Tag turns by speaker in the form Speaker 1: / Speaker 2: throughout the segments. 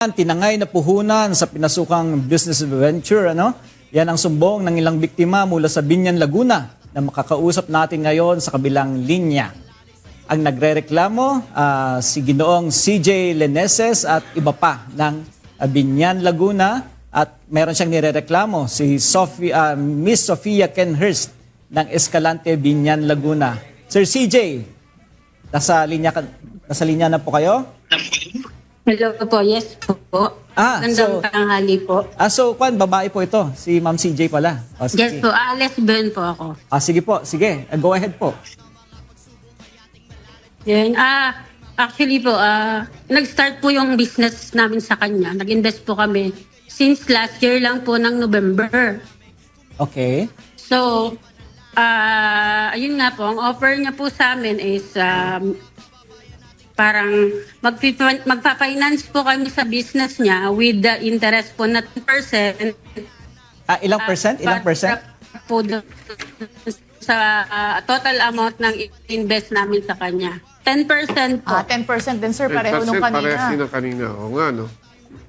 Speaker 1: tinangay na puhunan sa pinasukang business venture. Ano? Yan ang sumbong ng ilang biktima mula sa Binyan, Laguna na makakausap natin ngayon sa kabilang linya. Ang nagrereklamo, ah, si Ginoong CJ Leneses at iba pa ng ah, Binyan, Laguna at meron siyang nirereklamo, si Sophie, ah, Miss Sofia Kenhurst ng Escalante, Binyan, Laguna. Sir CJ, nasa linya, ka, nasa linya na po kayo?
Speaker 2: Hello po, yes po.
Speaker 1: Ah,
Speaker 2: Gandang
Speaker 1: so-
Speaker 2: tanghali po.
Speaker 1: Ah, so, Kwan, babae po ito. Si Ma'am CJ pala. O, sige.
Speaker 2: Yes po, ah, lesbian po ako.
Speaker 1: Ah, sige po, sige. Ah, Go ahead po.
Speaker 2: Yan, ah, actually po, ah, nag-start po yung business namin sa kanya. Nag-invest po kami since last year lang po ng November.
Speaker 1: Okay.
Speaker 2: So, ah, ayun nga po, ang offer niya po sa amin is um, parang magpi- magpa-finance po kami sa business niya with the interest po na 10%.
Speaker 1: Ah, ilang percent? Ilang percent?
Speaker 2: Po dun sa ah, total amount ng invest namin sa kanya. 10% po.
Speaker 3: Ah, 10% din sir, pareho nung
Speaker 4: 10% Parehas
Speaker 3: kanina.
Speaker 4: ng kanina. Oo nga, no?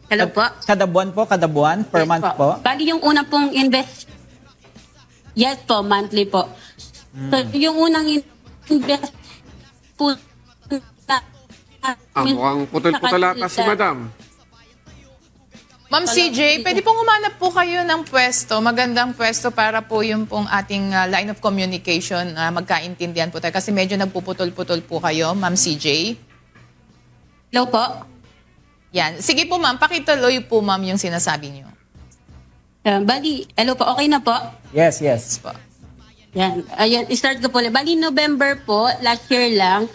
Speaker 2: Hello po.
Speaker 1: Kada buwan po? Kada buwan? Per
Speaker 2: Yes
Speaker 1: month po?
Speaker 2: Bali yung una pong invest. Yes po, monthly po. So
Speaker 1: Hmm.
Speaker 2: yung unang in- invest po
Speaker 4: Ah, mukhang putol-putol ata si madam.
Speaker 3: Ma'am CJ, pwede pong humanap po kayo ng pwesto, magandang pwesto para po yung pong ating ah, line of communication, ah, magkaintindihan po tayo. Kasi medyo nagpuputol-putol po kayo, Ma'am CJ.
Speaker 2: Hello po.
Speaker 3: Yan. Sige po ma'am, pakituloy po ma'am yung sinasabi niyo.
Speaker 2: Uh, bali, hello po, okay na po?
Speaker 1: Yes, yes.
Speaker 3: Po.
Speaker 2: Yan. Ayan, start ko po. ulit. Bali, November po, last year lang,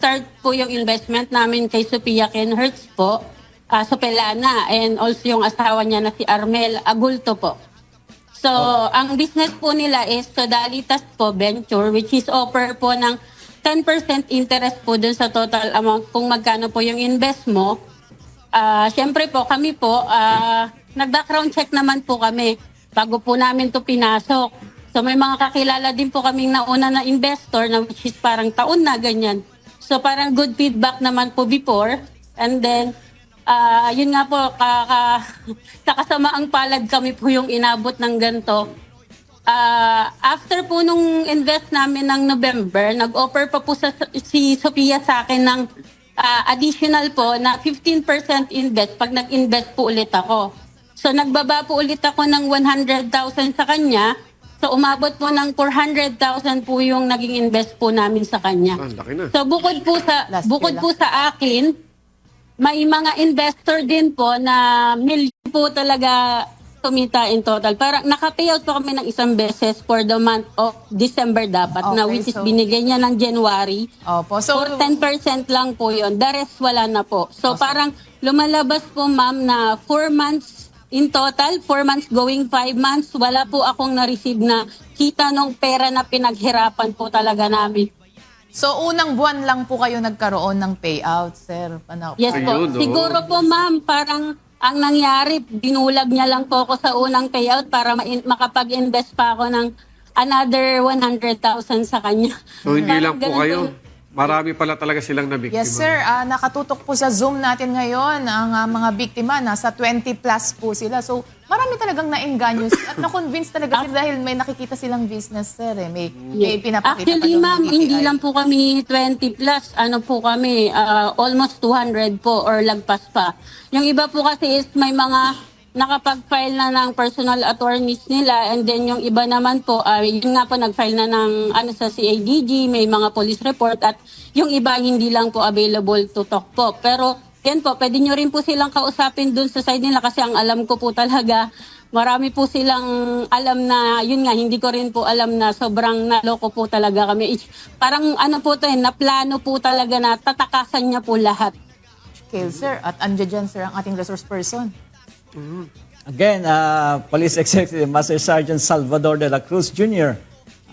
Speaker 2: nag-start po yung investment namin kay Sophia Kenhertz po, uh, Sopelana, and also yung asawa niya na si Armel Agulto po. So, ang business po nila is Sodalitas po Venture, which is offer po ng 10% interest po dun sa total amount kung magkano po yung invest mo. Ah, Siyempre po, kami po, ah, nag-background check naman po kami bago po namin to pinasok. So may mga kakilala din po kaming nauna na investor na which is parang taon na ganyan. So parang good feedback naman po before. And then, ah, yun nga po, kaka, sa kasamaang palad kami po yung inabot ng ganito. Ah, after po nung invest namin ng November, nag-offer pa po sa, si Sophia sa akin ng ah, additional po na 15% invest pag nag-invest po ulit ako. So nagbaba po ulit ako ng 100,000 sa kanya. So umabot po ng 400,000 po yung naging invest po namin sa kanya.
Speaker 4: Ah, laki na.
Speaker 2: So bukod po sa
Speaker 3: Last
Speaker 2: bukod
Speaker 3: year
Speaker 2: po sa akin, may mga investor din po na million po talaga tumita in total. Parang naka-payout po kami ng isang beses for the month of December dapat na
Speaker 3: Okay,
Speaker 2: which is
Speaker 3: so-
Speaker 2: binigay niya ng January.
Speaker 3: Opo. So,
Speaker 2: For 10% lang po yon. The rest wala na po. So parang lumalabas po ma'am na 4 months in total, 4 months going 5 months, wala po akong na-receive na kita nung pera na pinaghirapan po talaga namin.
Speaker 3: so unang buwan lang po kayo nagkaroon ng payout, sir. Ano,
Speaker 2: Yes po.
Speaker 4: Ayun, oh.
Speaker 2: Siguro po ma'am, parang ang nangyari, binulag niya lang po ako sa unang payout para ma- makapag-invest pa ako ng another 100,000 sa kanya.
Speaker 4: So, hindi
Speaker 2: Parang
Speaker 4: lang po
Speaker 2: ganun
Speaker 4: kayo. Marami pala talaga silang nabiktima.
Speaker 3: Yes, sir. Ah, nakatutok po sa Zoom natin ngayon ang ah, mga biktima. Nasa 20 plus po sila. So, marami talagang na-engganyo at na-convince talaga sila dahil may nakikita silang business, sir. Eh. May, may pinapakita
Speaker 2: Actually,
Speaker 3: pa
Speaker 2: ma'am, hindi lang po kami 20 plus. Ano po kami, ah, almost 200 po or lagpas pa. Yung iba po kasi is may mga nakapag-file na ng personal attorneys nila and then yung iba naman po, ah, yun nga po nag-file na ng ano sa CADG, may mga police report at yung iba hindi lang po available to talk po. Pero yan po, pwede nyo rin po silang kausapin dun sa side nila kasi ang alam ko po talaga, marami po silang alam na, yun nga, hindi ko rin po alam na sobrang naloko po talaga kami. Parang ano po to eh, naplano po talaga na tatakasan niya po lahat.
Speaker 3: Okay, sir. At andyan dyan, sir, ang ating resource person.
Speaker 1: Again, uh, Police Executive Master Sergeant Salvador de la Cruz Jr.,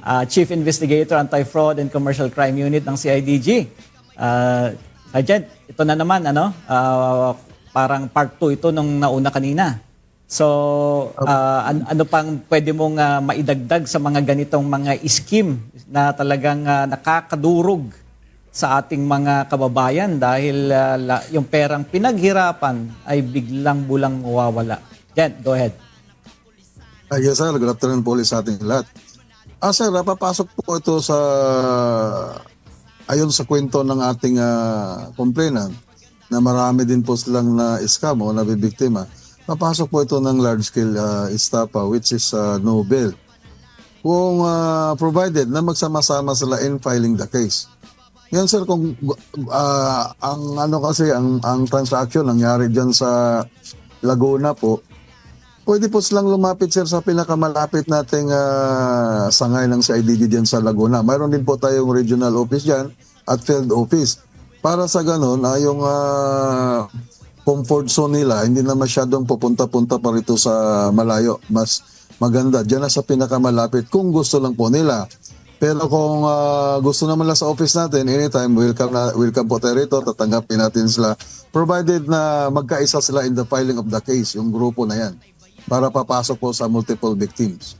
Speaker 1: uh, Chief Investigator Anti-Fraud and Commercial Crime Unit ng CIDG. Uh, Sergeant, ito na naman, ano? Uh, parang part 2 ito nung nauna kanina. So, uh, an- ano pang pwede mong uh, maidagdag sa mga ganitong mga scheme na talagang uh, nakakadurog sa ating mga kababayan dahil ah, la- yung perang pinaghirapan ay biglang bulang mawawala. Jen, go ahead.
Speaker 5: Ah, yes sir, good afternoon po sa ating lahat. Ah sir, ah, papasok po ito sa ayon sa kwento ng ating ah, complainant na marami din po silang na scam o nabibiktima. Papasok po ito ng large scale ah, estafa which is ah, no. Kung ah, provided na magsama-sama sila in filing the case. Yan sir, kung ah, ang ano kasi ang ang transaction nangyari diyan sa Laguna po, Pwede po silang lumapit sir sa pinakamalapit nating ah, sangay ng CIDG dyan sa Laguna. Mayroon din po tayong regional office dyan at field office. Para sa ganun, ah, yung ah, comfort zone nila, hindi na masyadong pupunta-punta pa rito sa malayo. Mas maganda dyan na sa pinakamalapit kung gusto lang po nila. Pero kung ah, gusto naman lang sa office natin, anytime, welcome, na, welcome po tayo rito, tatanggapin natin sila. Provided na magkaisa sila in the filing of the case, yung grupo na yan, para papasok po sa multiple victims.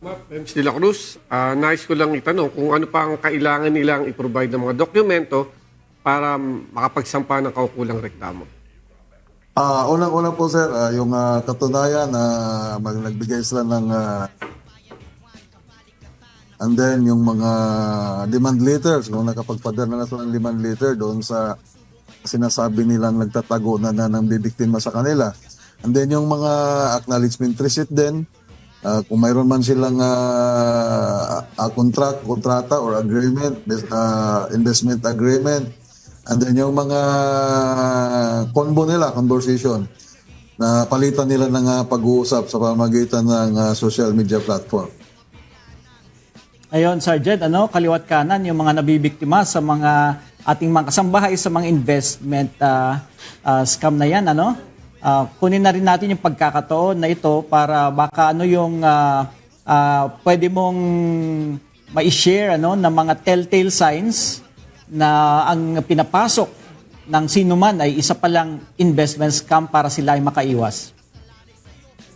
Speaker 4: Ma'am De La Cruz, ah, nais ko lang itanong kung ano pa ang kailangan nilang i-provide ng mga dokumento para makapagsampa ng kaukulang reklamo.
Speaker 5: Ah, unang-una po sir, ah, yung ah, katunayan na mag nagbigay sila ng ah, and then yung mga demand letters, kung nakapagpadala na sila ng demand letter doon sa sinasabi nilang nagtatago na, na ng bibiktima sa kanila. And then yung mga acknowledgement receipt din, ah, kung mayroon man silang ah, ah, contract, kontrata or agreement, ah, investment agreement, and then yung mga convo nila, conversation, na palitan nila ng ah, pag-uusap sa pamamagitan ng ah, social media platform.
Speaker 1: Ayon, Sergeant, ano, kaliwat kanan yung mga nabibiktima sa mga ating mga kasambahay sa mga investment ah, ah, scam na yan, ano? Ah, kunin na rin natin yung pagkakataon na ito para baka ano yung ah, ah, pwede mong ma-share ano, ng mga telltale signs na ang pinapasok ng sino man ay isa palang investment scam para sila ay makaiwas.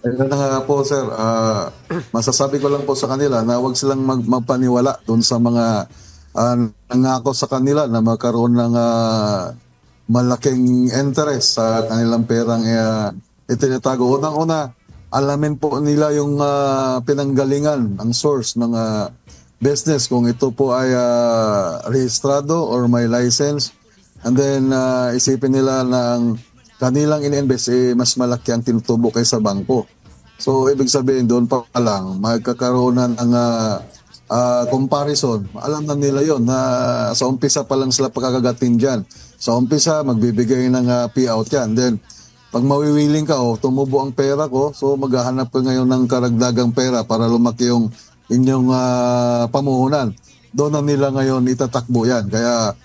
Speaker 5: Ayun na nga po sir, Ah, masasabi ko lang po sa kanila na huwag silang mag- magpaniwala doon sa mga ah, nangako sa kanila na magkaroon ng ah, malaking interest sa kanilang perang uh, itinatago. Unang-una, alamin po nila yung ah, pinanggalingan, ang source ng ah, business, kung ito po ay ah, rehistrado or may license. And then ah, isipin nila na ang kanilang in-invest eh, mas malaki ang tinutubo kaysa bangko. So, ibig sabihin, doon pa lang, magkakaroon na ng ah, ah, comparison. Alam na nila yon na sa umpisa pa lang sila pagkakagatin dyan. Sa umpisa, magbibigay ng ah, payout yan. Then, pag mawiwiling ka, oh, tumubo ang pera ko, so maghahanap ka ngayon ng karagdagang pera para lumaki yung inyong ah, pamuhunan. Doon na nila ngayon itatakbo yan. Kaya,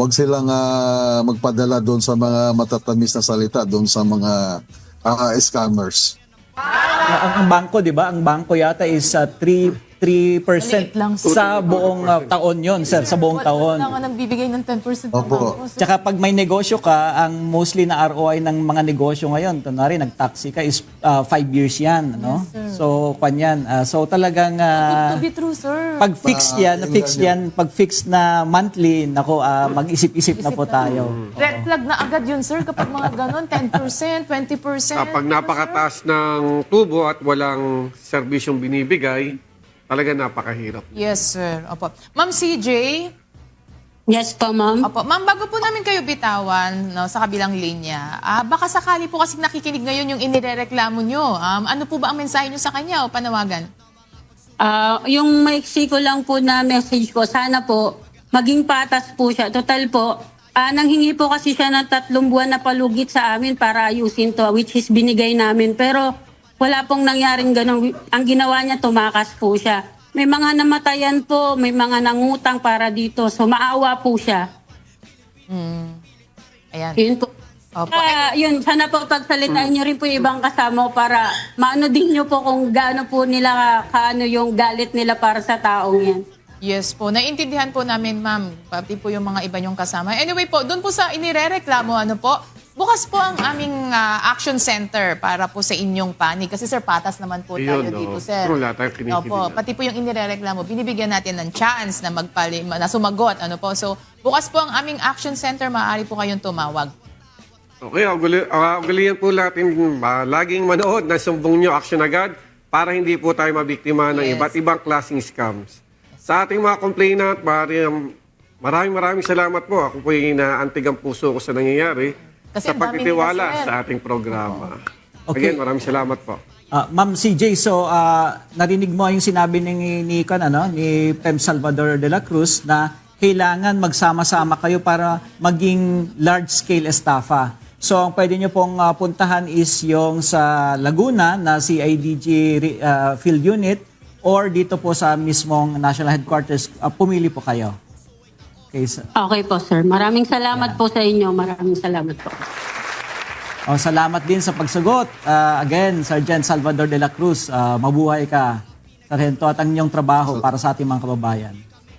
Speaker 5: wag silang ah, magpadala doon sa mga matatamis na salita, doon sa mga ah, scammers.
Speaker 1: Ang, ang bangko, 'di ba? Ang bangko yata is uh, 3 3%
Speaker 3: Maliit lang.
Speaker 1: sa buong uh, taon 'yon, sir, sa buong taon.
Speaker 3: Wala nga nagbibigay ng 10% ng
Speaker 5: Opo.
Speaker 3: sir.
Speaker 1: Tsaka pag may negosyo ka, ang mostly na ROI ng mga negosyo ngayon, kunwari nag-taxi ka is 5 years 'yan, no? so kwan yan. Ah, so talagang ah,
Speaker 3: to be true, sir.
Speaker 1: pag fixed yan, fixed yan, pag fixed na monthly, nako ah, mag-isip-isip na po tayo.
Speaker 3: Red flag na agad yun, sir, kapag mga ganon, 10%, 20%.
Speaker 4: Kapag napakataas ng tubo at walang serbisyong binibigay, talaga napakahirap.
Speaker 3: Yes, sir. Opo. Ma'am CJ,
Speaker 2: Yes po, ma'am.
Speaker 3: Opo. Ma'am, bago po namin kayo bitawan no, sa kabilang linya, ah, baka sakali po kasi nakikinig ngayon yung inirereklamo nyo. Um, ano po ba ang mensahe nyo sa kanya o panawagan?
Speaker 2: Ah, yung maiksi ko lang po na message ko, sana po maging patas po siya. Total po, ah, nanghingi po kasi siya ng tatlong buwan na palugit sa amin para ayusin to, which is binigay namin. Pero wala pong nangyaring ganun. Ang ginawa niya, tumakas po siya. May mga namatayan po, may mga nangutang para dito. So maawa po siya.
Speaker 3: Ayan.
Speaker 2: Yun po.
Speaker 3: Opo.
Speaker 2: Ah, yun, sana po pagsalitain niyo rin po yung ibang kasama para maano din niyo po kung gaano po nila kaano yung galit nila para sa taong yan.
Speaker 3: Yes po. Naiintindihan po namin, ma'am. Pati po yung mga iba niyong kasama. Anyway po, doon po sa inirereklamo, ano po, Bukas po ang aming ah, action center para po sa inyong panig. Kasi sir, patas naman po tayo
Speaker 4: Ayun,
Speaker 3: dito,
Speaker 4: oo.
Speaker 3: sir.
Speaker 4: True, lahat tayo kinikilig
Speaker 3: Opo, pati po yung inirereklamo, binibigyan natin ng chance na magpali, na sumagot. Ano po. So, bukas po ang aming action center, maaari po kayong tumawag.
Speaker 4: Okay, uguli, uh, ugalian po natin uh, laging manood na sumbong nyo action agad para hindi po tayo mabiktima ng
Speaker 3: Yes.
Speaker 4: iba't ibang klaseng scams. Sa ating mga complainant, maraming maraming, maraming salamat po. Ako po yung inaantig ang puso ko sa nangyayari
Speaker 3: Kasi
Speaker 4: sa
Speaker 3: ang dami
Speaker 4: pagtitiwala
Speaker 3: nila, sir.
Speaker 4: sa ating programa.
Speaker 1: Okay.
Speaker 4: Again, maraming salamat po.
Speaker 1: Ah, Ma'am CJ, so ah, narinig mo yung sinabi ni ni kan ano ni Pem Salvador de la Cruz na kailangan magsama-sama kayo para maging large scale estafa. So ang pwede niyo pong ah, puntahan is yung sa Laguna na CIDG re- ah, Field Unit or dito po sa mismong national headquarters Ah, pumili po kayo.
Speaker 2: Okay, po, sir. Maraming salamat po sa inyo. Maraming salamat po.
Speaker 1: oh, salamat din sa pagsagot. Ah, again, Sergeant Salvador de la Cruz, ah, mabuhay ka. Sargento at ang inyong trabaho para sa ating mga kababayan.